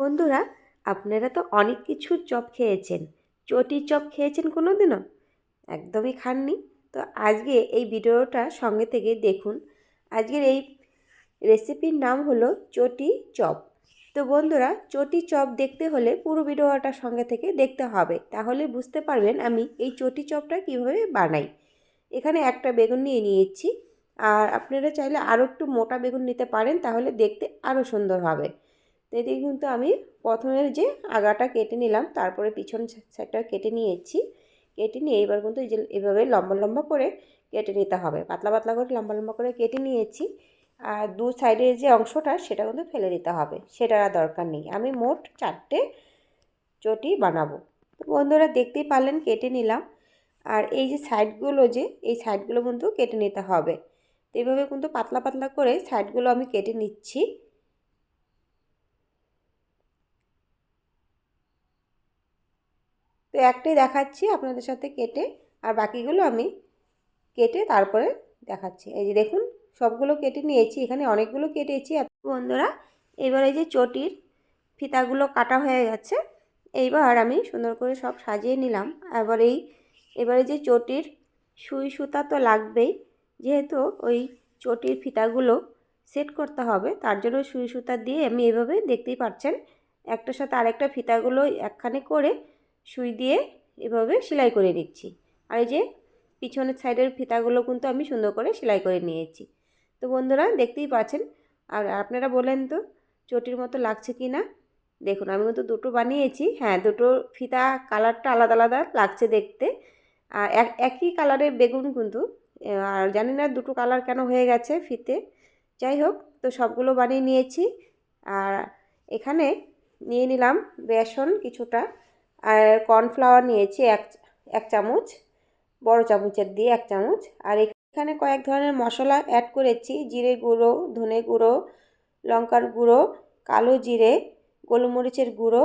বন্ধুরা, আপনারা তো অনেক কিছু চপ খেয়েছেন। চটি চপ খেয়েছেন কোনো দিনও একদমই খাননি। তো আজকে এই ভিডিওটা সঙ্গে থেকে দেখুন। আজকের এই রেসিপির নাম হলো চটি চপ। তো বন্ধুরা, চটি চপ দেখতে হলে পুরো ভিডিওটা সঙ্গে থেকে দেখতে হবে। তাহলে বুঝতে পারবেন আমি এই চটি চপটা কীভাবে বানাই। এখানে একটা বেগুন নিয়ে নিয়েছি। আর আপনারা চাইলে আরও একটু মোটা বেগুন নিতে পারেন, তাহলে দেখতে আরও সুন্দর হবে। এটি কিন্তু আমি প্রথমে যে আগাটা কেটে নিলাম, তারপরে পিছন সাইডটা কেটে নিয়েছি। কেটে নিয়ে এবার কিন্তু যে এভাবে লম্বা লম্বা করে কেটে নিতে হবে। পাতলা পাতলা করে লম্বা লম্বা করে কেটে নিয়েছি। আর দু সাইডের যে অংশটা, সেটা কিন্তু ফেলে দিতে হবে। সেটার আর দরকার নেই। আমি মোট চারটে চটি বানাবো। তো বন্ধুরা দেখতেই পারলেন, কেটে নিলাম। আর এই যে সাইডগুলো যে, এই সাইডগুলো কিন্তু কেটে নিতে হবে। তো কিন্তু পাতলা পাতলা করে সাইডগুলো আমি কেটে নিচ্ছি। একটাই দেখাচ্ছি আপনাদের সাথে কেটে, আর বাকিগুলো আমি কেটে তারপরে দেখাচ্ছি। এই যে দেখুন, সবগুলো কেটে নিয়েছি, এখানে অনেকগুলো কেটেছি। বন্ধুরা, এবার এই যে চটির ফিতাগুলো কাটা হয়ে গেছে, এইবার আমি সুন্দর করে সব সাজিয়ে নিলাম। এবার এই, এবারে যে চটির সুই সুতা তো লাগবেই, যেহেতু ওই চটির ফিতাগুলো সেট করতে হবে, তার জন্য সুই সুতা দিয়ে আমি এভাবে দেখতেই পাচ্ছেন, একটার সাথে আরেকটা ফিতাগুলো একখানে করে সুই দিয়ে এভাবে সেলাই করে নিচ্ছি। আর এই যে পিছনের সাইডের ফিতাগুলো কিন্তু আমি সুন্দর করে সেলাই করে নিয়েছি। তো বন্ধুরা, দেখতেই পাচ্ছেন? আর আপনারা বলেন তো, চটির মতো লাগছে কি না দেখুন, আমি কিন্তু দুটো বানিয়েছি। হ্যাঁ দুটো ফিতা কালারটা আলাদা আলাদা লাগছে দেখতে। আর একই কালারের বেগুন কিন্তু, আর জানি না দুটো কালার কেন হয়ে গেছে ফিতে। যাই হোক, তো সবগুলো বানিয়ে নিয়েছি। আর এখানে নিয়ে নিলাম বেসন কিছুটা। আর কর্নফ্লাওয়ার নিয়েছি এক এক চামচ, বড় চামচের দিয়ে এক চামচ। আর এখানে কয়েক ধরনের মশলা অ্যাড করেছি, জিরে গুঁড়ো, ধনে গুঁড়ো, লঙ্কার গুঁড়ো, কালো জিরে, গোলমরিচের গুঁড়ো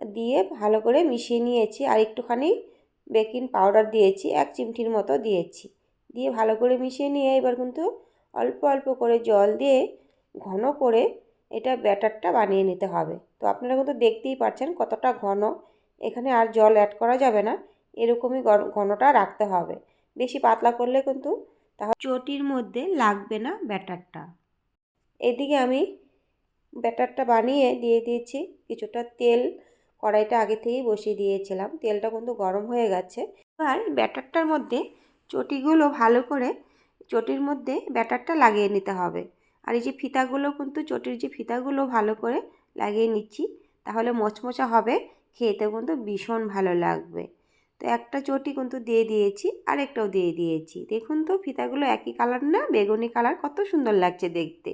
দিয়ে ভালো করে মিশিয়ে নিয়েছি। আর একটুখানি বেকিং পাউডার দিয়েছি, এক চিমটির মতো দিয়েছি। দিয়ে ভালো করে মিশিয়ে নিয়ে এবার কিন্তু অল্প অল্প করে জল দিয়ে ঘন করে এটা ব্যাটারটা বানিয়ে নিতে হবে। তো আপনারা কিন্তু দেখতেই পাচ্ছেন কতটা ঘন। এখানে আর জল অ্যাড করা যাবে না, এরকমই ঘনটা রাখতে হবে। বেশি পাতলা করলে কিন্তু তাহলে চটির মধ্যে লাগবে না ব্যাটারটা। এদিকে আমি ব্যাটারটা বানিয়ে দিয়ে দিয়েছি, কিছুটা তেল কড়াইটা আগে থেকেই বসিয়ে দিয়েছিলাম, তেলটা কিন্তু গরম হয়ে গেছে। এবার ব্যাটারটার মধ্যে চটিগুলো ভালো করে, চটির মধ্যে ব্যাটারটা লাগিয়ে নিতে হবে। আর এই যে ফিতাগুলো কিন্তু, চটির যে ফিতাগুলো ভালো করে লাগিয়ে নিচ্ছি। তাহলে মচমচা হবে, খেতে কিন্তু ভীষণ ভালো লাগবে। তো একটা চটি কিন্তু দিয়ে দিয়েছি, আরেকটাও দিয়ে দিয়েছি। দেখুন তো, ফিতাগুলো একই কালার না, বেগুনি কালার, কত সুন্দর লাগছে দেখতে।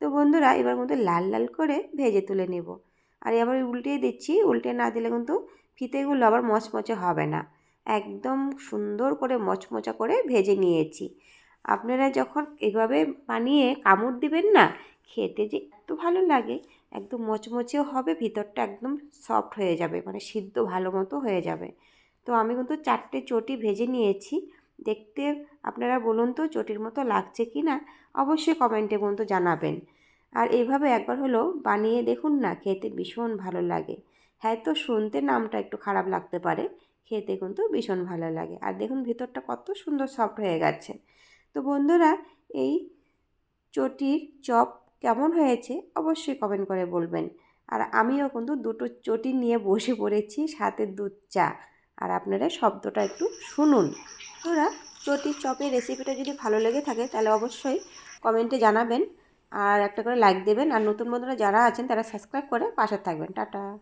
তো বন্ধুরা, এবার কিন্তু লাল লাল করে ভেজে তুলে নেব। আর এবার উল্টে দিচ্ছি, উল্টে না দিলে কিন্তু ফিতেগুলো আবার মচমচে হবে না। একদম সুন্দর করে মচমচা করে ভেজে নিয়েছি। আপনারা যখন এভাবে বানিয়ে কামড় দিবেন না, খেতে যে এত ভালো লাগে, একদম মচমচেও হবে, ভিতরটা একদম সফট হয়ে যাবে মানে সিদ্ধ ভালো মতো হয়ে যাবে। তো আমি কিন্তু চারটে চটি ভেজে নিয়েছি। দেখতে আপনারা বলুন তো চটির মতো লাগছে কি না, অবশ্যই কমেন্টে কিন্তু জানাবেন। আর এইভাবে একবার হলো বানিয়ে দেখুন না, খেতে ভীষণ ভালো লাগে। হ্যাঁ তো, শুনতে নামটা একটু খারাপ লাগতে পারে, খেতে কিন্তু ভীষণ ভালো লাগে। আর দেখুন ভিতরটা কত সুন্দর সফট হয়ে গেছে। তো বন্ধুরা, এই চটির চপ কেমন হয়েছে অবশ্যই কমেন্ট করে বলবেন। আর আমিও কিন্তু দুটো চটি নিয়ে বসে পড়েছি, সাথে দুধ, চা। আর আপনারা শব্দটা একটু শুনুন। তোরা চটির চপের রেসিপিটা যদি ভালো লেগে থাকে, তাহলে অবশ্যই কমেন্টে জানাবেন। আর একটা করে লাইক দেবেন। আর নতুন বন্ধুরা যারা আছেন, তারা সাবস্ক্রাইব করে পাশে থাকবেন। টাটা।